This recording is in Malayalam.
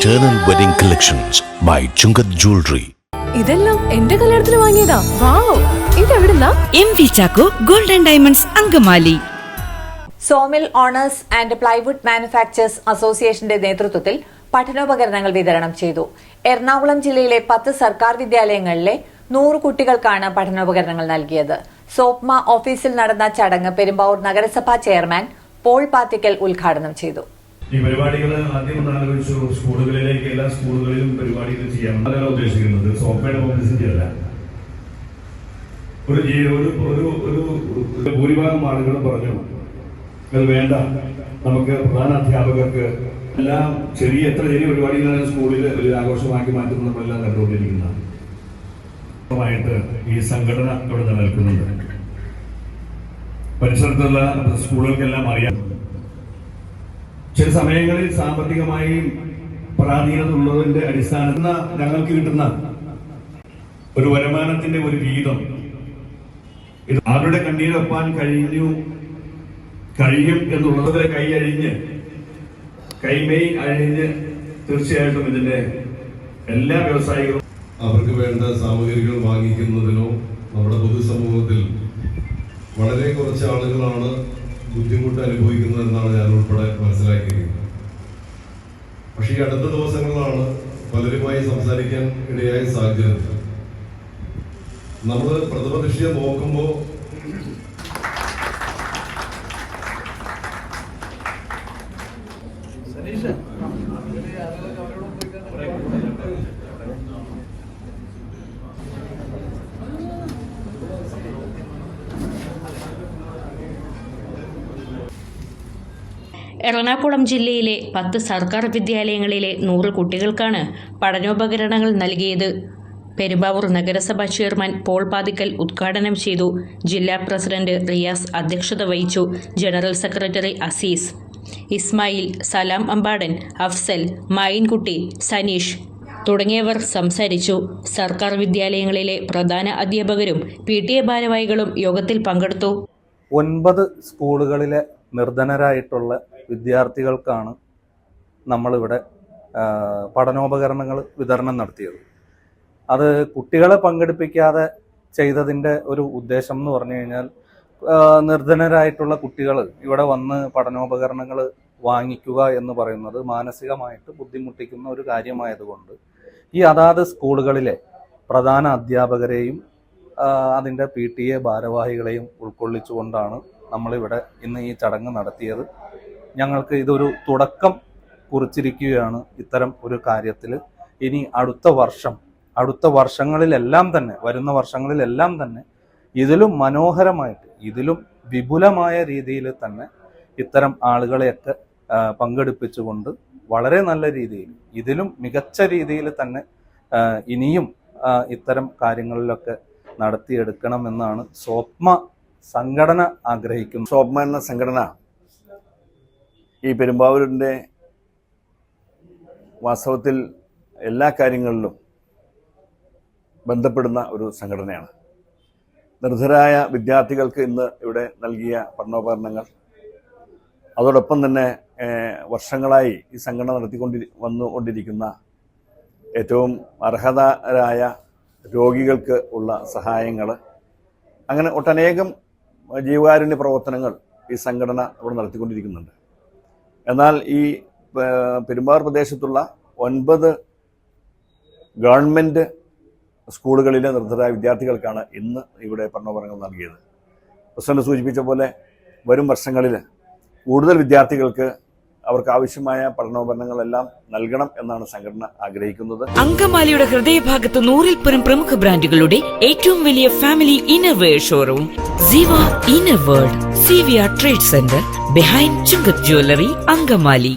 Eternal Wedding Collections by Chungath Jewelry. ഇതെല്ലാം എന്റെ കല്യാണത്തിന് വാങ്ങിയതാ. Wow ഇതെവിടുന്നാ? M V Chacko golden diamonds Angamaly. Sawmill owners and plywood manufacturers അസോസിയേഷന്റെ നേതൃത്വത്തിൽ പഠനോപകരണങ്ങൾ വിതരണം ചെയ്തു. എറണാകുളം ജില്ലയിലെ പത്ത് സർക്കാർ വിദ്യാലയങ്ങളിലെ നൂറ് കുട്ടികൾക്കാണ് പഠനോപകരണങ്ങൾ നൽകിയത്. സോപ്മ ഓഫീസിൽ നടന്ന ചടങ്ങ് പെരുമ്പാവൂർ നഗരസഭാ ചെയർമാൻ പോൾ പാത്തിക്കൽ ഉദ്ഘാടനം ചെയ്തു. ഈ പരിപാടികൾ ആദ്യം ഒന്ന് ആലോചിച്ചു സ്കൂളുകളിലേക്ക് എല്ലാ സ്കൂളുകളിലും പരിപാടികൾ ചെയ്യാം അതാണ് ഉദ്ദേശിക്കുന്നത്. സോഫ്റ്റ്വെയർ പബ്ലിസിറ്റി അല്ല. ഒരു ഒരു ഒരു ഒരു ഭൂരിഭാഗം ആളുകളും പറഞ്ഞു അത് വേണ്ട. നമുക്ക് പ്രധാന അധ്യാപകർക്ക് എല്ലാം ചെറിയ എത്ര ചെറിയ പരിപാടികളാണ് സ്കൂളിൽ ഒരു ആഘോഷമാക്കി മാറ്റുന്നത് നമ്മളെല്ലാം കണ്ടുകൊണ്ടിരിക്കുന്നതാണ്. ായിട്ട് ഈ സംഘടന ഇവിടെ നിലനിൽക്കുന്നുണ്ട്. പരിസരത്തുള്ള സ്കൂളുകൾക്കെല്ലാം അറിയാം. ചില സമയങ്ങളിൽ സാമ്പത്തികമായി പരാധീനത ഉള്ളതിന്റെ അടിസ്ഥാനത്തിൽ ഞങ്ങൾക്ക് കിട്ടുന്ന ഒരു വരുമാനത്തിന്റെ ഒരു വീതം. ഇത് ആരുടെ കണ്ണീരൊപ്പാൻ കഴിഞ്ഞു? കഴിയും എന്നുള്ളത് കൈ അഴിഞ്ഞ് കൈമൈ അഴിഞ്ഞ് തീർച്ചയായിട്ടും ഇതിന്റെ എല്ലാ വ്യവസായികളും അവർക്ക് വേണ്ട സാമഗ്രികൾ വാങ്ങിക്കുന്നതിനോ നമ്മുടെ പൊതുസമൂഹത്തിൽ വളരെ കുറച്ച് ആളുകളാണ് ബുദ്ധിമുട്ട് അനുഭവിക്കുന്നത് എന്നാണ് ഞാൻ ഉൾപ്പെടെ മനസ്സിലാക്കിയിരിക്കുന്നത്. പക്ഷേ ഈ അടുത്ത ദിവസങ്ങളിലാണ് പലരുമായി സംസാരിക്കാൻ ഇടയായ സാഹചര്യത്തിൽ നമ്മൾ പ്രഥമ ദൃഷ്ടിയെ നോക്കുമ്പോൾ എറണാകുളം ജില്ലയിലെ പത്ത് സർക്കാർ വിദ്യാലയങ്ങളിലെ നൂറ് കുട്ടികൾക്കാണ് പഠനോപകരണങ്ങൾ നൽകിയത്. പെരുമ്പാവൂർ നഗരസഭാ ചെയർമാൻ പോൾ പാതിക്കൽ ഉദ്ഘാടനം ചെയ്തു. ജില്ലാ പ്രസിഡന്റ് റിയാസ് അധ്യക്ഷത വഹിച്ചു. ജനറൽ സെക്രട്ടറി അസീസ് ഇസ്മായിൽ സലാം അമ്പാടൻ അഫ്സൽ മായിൻകുട്ടി സനീഷ് തുടങ്ങിയവർ സംസാരിച്ചു. സർക്കാർ വിദ്യാലയങ്ങളിലെ പ്രധാന അധ്യാപകരും പി ടി എ ഭാരവാഹികളും യോഗത്തിൽ പങ്കെടുത്തു. ഒൻപത് സ്കൂളുകളിലെ നിർധനരായിട്ടുള്ള വിദ്യാർത്ഥികൾക്കാണ് നമ്മളിവിടെ പഠനോപകരണങ്ങൾ വിതരണം നടത്തിയത്. അത് കുട്ടികളെ പങ്കെടുപ്പിക്കാതെ ചെയ്തതിന്റെ ഒരു ഉദ്ദേശം എന്ന് പറഞ്ഞു കഴിഞ്ഞാൽ നിർധനരായിട്ടുള്ള കുട്ടികൾ ഇവിടെ വന്ന് പഠനോപകരണങ്ങൾ വാങ്ങിക്കുക എന്ന് പറയുന്നത് മാനസികമായിട്ട് ബുദ്ധിമുട്ടിക്കുന്ന ഒരു കാര്യമായതുകൊണ്ട് ഈ അതാത് സ്കൂളുകളിലെ പ്രധാന അധ്യാപകരെയും അതിന്റെ പി ടി എ ഭാരവാഹികളെയും ഉൾക്കൊള്ളിച്ചുകൊണ്ടാണ് നമ്മളിവിടെ ഇന്ന് ഈ ചടങ്ങ് നടത്തിയത്. ഞങ്ങൾക്ക് ഇതൊരു തുടക്കം കുറിച്ചിരിക്കുകയാണ് ഇത്തരം ഒരു കാര്യത്തിൽ ഇനി അടുത്ത വർഷം അടുത്ത വർഷങ്ങളിലെല്ലാം തന്നെ വരുന്ന വർഷങ്ങളിലെല്ലാം തന്നെ ഇതിലും മനോഹരമായിട്ട് ഇതിലും വിപുലമായ രീതിയിൽ തന്നെ ഇത്തരം ആളുകളെയൊക്കെ പങ്കെടുപ്പിച്ചുകൊണ്ട് വളരെ നല്ല രീതിയിൽ ഇതിലും മികച്ച രീതിയിൽ തന്നെ ഇനിയും ഇത്തരം കാര്യങ്ങളിലൊക്കെ നടത്തിയെടുക്കണമെന്നാണ് സ്വപ്ന സംഘടന ആഗ്രഹിക്കുന്നത്. സ്വപ്ന എന്ന സംഘടന ഈ പെരുമ്പാവൂരിന്റെ വാസ്തവത്തിൽ എല്ലാ കാര്യങ്ങളിലും ബന്ധപ്പെടുന്ന ഒരു സംഘടനയാണ്. നിർധരായ വിദ്യാർത്ഥികൾക്ക് ഇന്ന് ഇവിടെ നൽകിയ പഠനോപകരണങ്ങൾ അതോടൊപ്പം തന്നെ വർഷങ്ങളായി ഈ സംഘടന നടത്തിക്കൊണ്ടി വന്നുകൊണ്ടിരിക്കുന്ന ഏറ്റവും അർഹതരായ രോഗികൾക്ക് ഉള്ള സഹായങ്ങൾ അങ്ങനെ ഒട്ടനേകം ജീവകാരുണ്യ പ്രവർത്തനങ്ങൾ ഈ സംഘടന ഇവിടെ നടത്തിക്കൊണ്ടിരിക്കുന്നുണ്ട്. എന്നാൽ ഈ പെരുമ്പാവൂർ പ്രദേശത്തുള്ള ഒൻപത് ഗവൺമെന്റ് സ്കൂളുകളിലെ നിർദ്ധരായ വിദ്യാർത്ഥികൾക്കാണ് ഇന്ന് ഇവിടെ പഠനോപകരണങ്ങൾ നൽകിയത്. പ്രസിഡന്റ് സൂചിപ്പിച്ച പോലെ വരും വർഷങ്ങളിൽ കൂടുതൽ വിദ്യാർത്ഥികൾക്ക് അവർക്ക് ആവശ്യമായ പഠനോപകരണങ്ങളെല്ലാം നൽകണം എന്നാണ് സംഘടന ആഗ്രഹിക്കുന്നത്. അങ്കമാലിയുടെ ഹൃദയഭാഗത്ത് നൂറിൽ പരം പ്രമുഖ ബ്രാൻഡുകളുടെ ഏറ്റവും വലിയ family innerwear showroom world C V R trade centre behind Chungath jewellery Angamaly